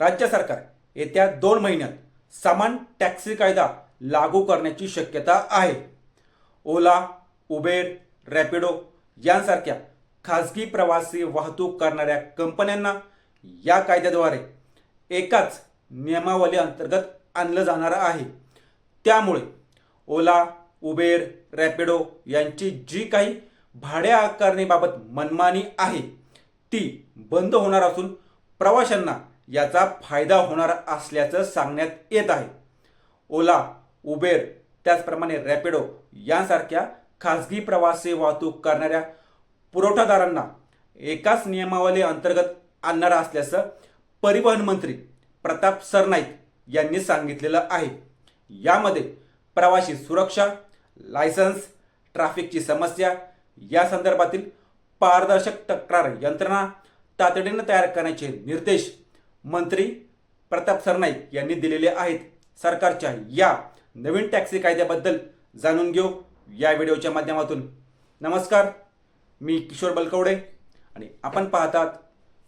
राज्य सरकार येत्या दोन महिन्यात समान टॅक्सी कायदा लागू करण्याची शक्यता आहे. ओला उबेर रॅपिडो यांसारख्या खाजगी प्रवासी वाहतूक करणाऱ्या कंपन्यांना या कायद्याद्वारे एकाच नियमावली अंतर्गत आणलं जाणार आहे. त्यामुळे ओला उबेर रॅपिडो यांची जी काही भाडे आकारणीबाबत मनमानी आहे ती बंद होणार असून प्रवाशांना याचा फायदा होणार असल्याचं सांगण्यात येत आहे. ओला उबेर त्याचप्रमाणे रॅपिडो यांसारख्या खाजगी प्रवासी वाहतूक करणाऱ्या पुरवठादारांना एकाच नियमावली अंतर्गत आणणार असल्याचं परिवहन मंत्री प्रताप सरनाईक यांनी सांगितलेलं आहे. यामध्ये प्रवासी सुरक्षा लायसन्स ट्रॅफिकची समस्या या संदर्भातील पारदर्शक तक्रार यंत्रणा तातडीनं तयार करण्याचे निर्देश मंत्री प्रताप सरनाईक यांनी दिलेले आहेत सरकारच्या या नवीन टॅक्सी कायद्याबद्दल जाणून घेऊ या व्हिडिओच्या माध्यमातून. नमस्कार मी किशोर बलकवडे आणि आपण पाहतात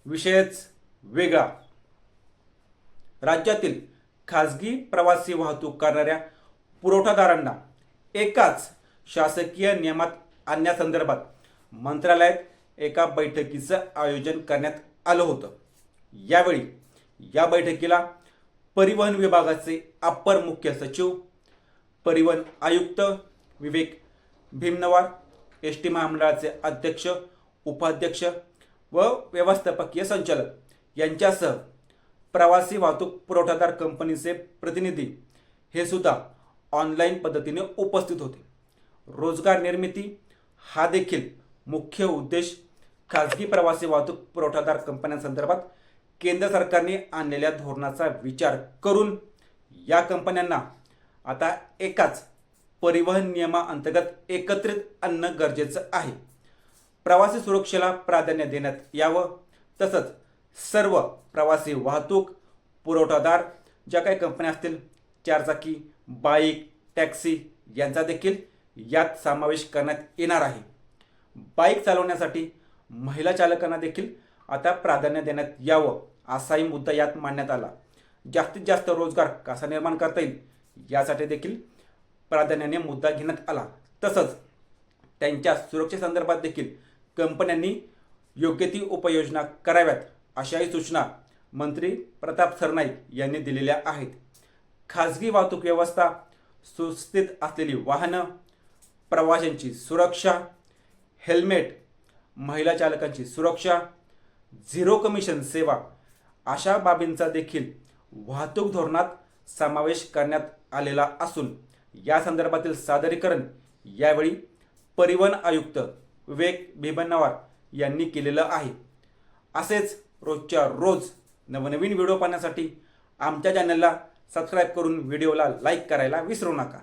विषयच वेगळा. राज्यातील खाजगी प्रवासी वाहतूक करणाऱ्या पुरवठादारांना एकाच शासकीय नियमात आणण्यासंदर्भात मंत्रालयात एका बैठकीचं आयोजन करण्यात आलं होतं. यावेळी या बैठकीला परिवहन विभागाचे अप्पर मुख्य सचिव परिवहन आयुक्त विवेक भीमनवार एस टी महामंडळाचे अध्यक्ष उपाध्यक्ष व व्यवस्थापकीय संचालक यांच्यासह प्रवासी वाहतूक पुरवठादार कंपनीचे प्रतिनिधी हे सुद्धा ऑनलाईन पद्धतीने उपस्थित होते. रोजगार निर्मिती हा देखील मुख्य उद्देश खाजगी प्रवासी वाहतूक पुरवठादार कंपन्यांसंदर्भात केंद्र सरकारने आणलेल्या धोरणाचा विचार करून या कंपन्यांना आता एकाच परिवहन नियमाअंतर्गत एकत्रित आणणं गरजेचं आहे. प्रवासी सुरक्षेला प्राधान्य देण्यात यावं. तसंच सर्व प्रवासी वाहतूक पुरवठादार ज्या काही कंपन्या असतील चारचाकी बाईक टॅक्सी यांचा देखील यात समावेश करण्यात येणार आहे. बाईक चालवण्यासाठी महिला चालकांना देखील आता प्राधान्य देण्यात यावं असाही मुद्दा यात मांडण्यात आला. जास्तीत जास्त रोजगार कसा निर्माण करता येईल यासाठी देखील प्राधान्याने मुद्दा घेण्यात आला. तसंच त्यांच्या सुरक्षेसंदर्भात देखील कंपन्यांनी योग्य ती उपाययोजना कराव्यात अशाही सूचना मंत्री प्रताप सरनाईक यांनी दिलेल्या आहेत. खाजगी वाहतूक व्यवस्था सुस्थित असलेली वाहनं प्रवाशांची सुरक्षा हेल्मेट महिला चालकांची सुरक्षा झिरो कमिशन सेवा. अशा बाबींचा देखील वाहतूक धोरणात समावेश करण्यात आलेला असून या संदर्भातील सादरीकरण यावेळी परिवहन आयुक्त विवेक भिबन्नवार यांनी केलेलं आहे. असेच रोजच्या रोज नवनवीन व्हिडिओ पाहण्यासाठी आमच्या चॅनलला सबस्क्राईब करून व्हिडिओला लाईक करायला विसरू नका.